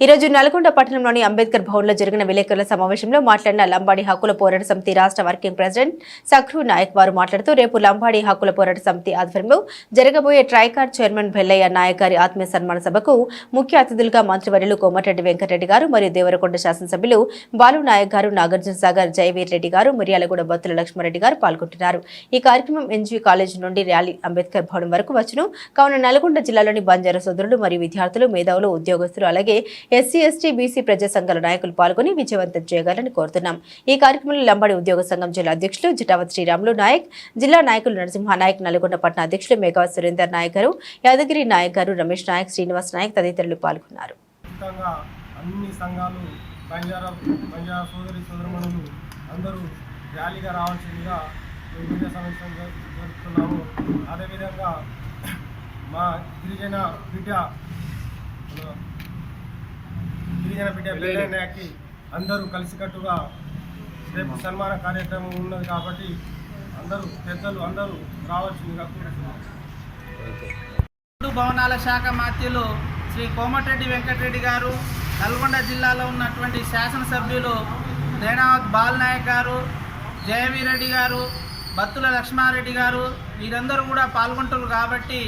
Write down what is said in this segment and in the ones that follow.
ఈరోజు నల్గొండ పట్టణంలోని అంబేద్కర్ భవన్లో జరిగిన విలేకరుల సమావేశంలో మాట్లాడిన లంబాడి హక్కుల పోరాట సమితి రాష్ట్ర వర్కింగ్ ప్రెసిడెంట్ సఖ్రు నాయక్ వారు మాట్లాడుతూ రేపు లంబాడి హక్కుల పోరాట సమితి ఆధ్వర్యంలో జరగబోయే ట్రైకార్ చైర్మన్ భెల్లయ్య నాయక్ గారి ఆత్మీయ సన్మాన సభకు ముఖ్య అతిథులుగా మంత్రివర్యులు కోమటిరెడ్డి వెంకటరెడ్డి గారు మరియు దేవరకొండ శాసనసభ్యులు బాలు నాయక్ గారు నాగార్జున సాగర్ జయవీర్ రెడ్డి గారు మిర్యాలగూడ బత్తుల లక్ష్మారెడ్డి గారు పాల్గొంటున్నారు. ఈ కార్యక్రమం ఎన్జీ కాలేజ్ నుండి ర్యాలీ అంబేద్కర్ భవన్ వరకు వచ్చును. కావున నల్గొండ జిల్లాలోని బంజారా సోదరులు మరియు విద్యార్థులు మేధావులు ఉద్యోగస్తులు అలాగే ఎస్సీ ఎస్టీ బీసీ ప్రజా సంఘాల నాయకులు పాల్గొని విజయవంతం చేయగలని కోరుతున్నాం. ఈ కార్యక్రమంలో లంబాడి ఉద్యోగ సంఘం జిల్లా అధ్యక్షులు జిటావత్ శ్రీరాములు నాయక్ జిల్లా నాయకులు నరసింహ నాయక్ నల్గొండ పట్టణ అధ్యక్షులు మేఘా సురేందర్ నాయక్ గారు యాదగిరి నాయక్ గారు రమేష్ నాయక్ శ్రీనివాస్ నాయక్ తదితరులు పాల్గొన్నారు. అన్ని సంఘాలు బంజారా బంజారా సోదరి అందరూ ర్యాలీగా రావాల్సిందిగా జరుపుతున్నాము. అదేవిధంగా మా గిరిజన బిడ్డ గిరిజన బిడ్డ పెళ్ళైనాకి అందరూ కలిసికట్టుగా రేపు సన్మాన కార్యక్రమం ఉన్నది కాబట్టి అందరూ పెద్దలు అందరూ రావాల్సిందిగా కోరుతున్నాము రోడ్డు భవనాల శాఖ మాత్యులు శ్రీ కోమటిరెడ్డి వెంకటరెడ్డి గారు నల్గొండ జిల్లాలో ఉన్నటువంటి శాసనసభ్యులు దేనావత్ బాలనాయక్ గారు జయవీరెడ్డి గారు బత్తుల లక్ష్మారెడ్డి గారు వీరందరూ కూడా పాల్గొంటారు కాబట్టి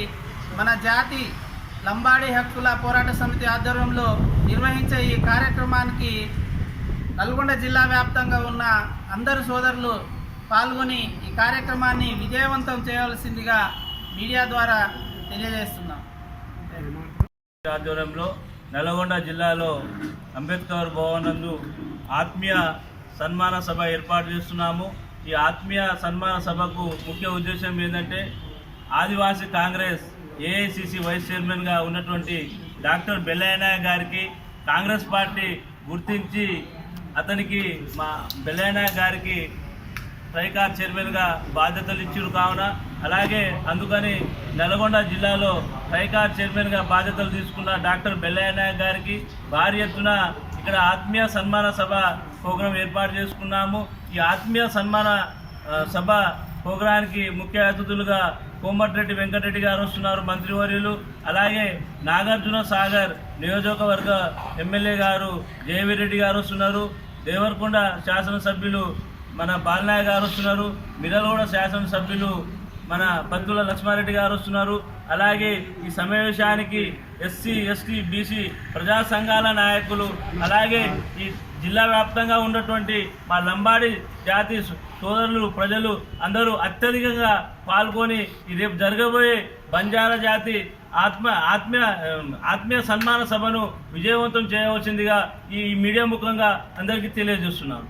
మన జాతి లంబాడి హక్కుల పోరాట సమితి ఆధ్వర్యంలో నిర్వహించే ఈ కార్యక్రమానికి నల్గొండ జిల్లా వ్యాప్తంగా ఉన్న అందరు సోదరులు పాల్గొని ఈ కార్యక్రమాన్ని విజయవంతం చేయవలసిందిగా మీడియా ద్వారా తెలియజేస్తున్నాం. ఆధ్వర్యంలో నల్గొండ జిల్లాలో అంబేద్కర్ భవన్ నందు ఆత్మీయ సన్మాన సభ ఏర్పాటు చేస్తున్నాము. ఈ ఆత్మీయ సన్మాన సభకు ముఖ్య ఉద్దేశం ఏంటంటే ఆదివాసీ కాంగ్రెస్ ఏఐసిసి వైస్ చైర్మన్గా ఉన్నటువంటి డాక్టర్ బెల్లయ్యనాయ గారికి కాంగ్రెస్ పార్టీ గుర్తించి అతనికి మా బెల్లయ్యనాయ గారికి ట్రైకార్ చైర్మన్గా బాధ్యతలు ఇచ్చారు కావున. అలాగే అందుకని నల్గొండ జిల్లాలో ట్రైకార్ చైర్మన్గా బాధ్యతలు తీసుకున్న డాక్టర్ బెల్లయ్యనాయ గారికి భారీ ఎత్తున ఇక్కడ ఆత్మీయ సన్మాన సభ ప్రోగ్రాం ఏర్పాటు చేసుకున్నాము. ఈ ఆత్మీయ సన్మాన సభ ప్రోగ్రానికి ముఖ్య అతిథులుగా కోమటిరెడ్డి వెంకటరెడ్డి గారు వస్తున్నారు. మంత్రివర్యులు అలాగే నాగార్జున సాగర్ నియోజకవర్గ ఎమ్మెల్యే గారు జయవీరెడ్డి గారు వస్తున్నారు. దేవరకొండ శాసనసభ్యులు మన బాలనాయ గారు వస్తున్నారు. మిరలోడ శాసనసభ్యులు మన పంతుల లక్ష్మారెడ్డి గారు వస్తున్నారు. అలాగే ఈ సమావేశానికి ఎస్సీ ఎస్టీ బీసీ ప్రజా సంఘాల నాయకులు అలాగే ఈ జిల్లా వ్యాప్తంగా ఉన్నటువంటి మా లంబాడి జాతి సోదరులు ప్రజలు అందరూ అత్యధికంగా పాల్గొని రేపు జరగబోయే బంజారా జాతి ఆత్మ ఆత్మీయ ఆత్మీయ సన్మాన సభను విజయవంతం చేయవలసిందిగా ఈ మీడియా ముఖంగా అందరికీ తెలియజేస్తున్నాను.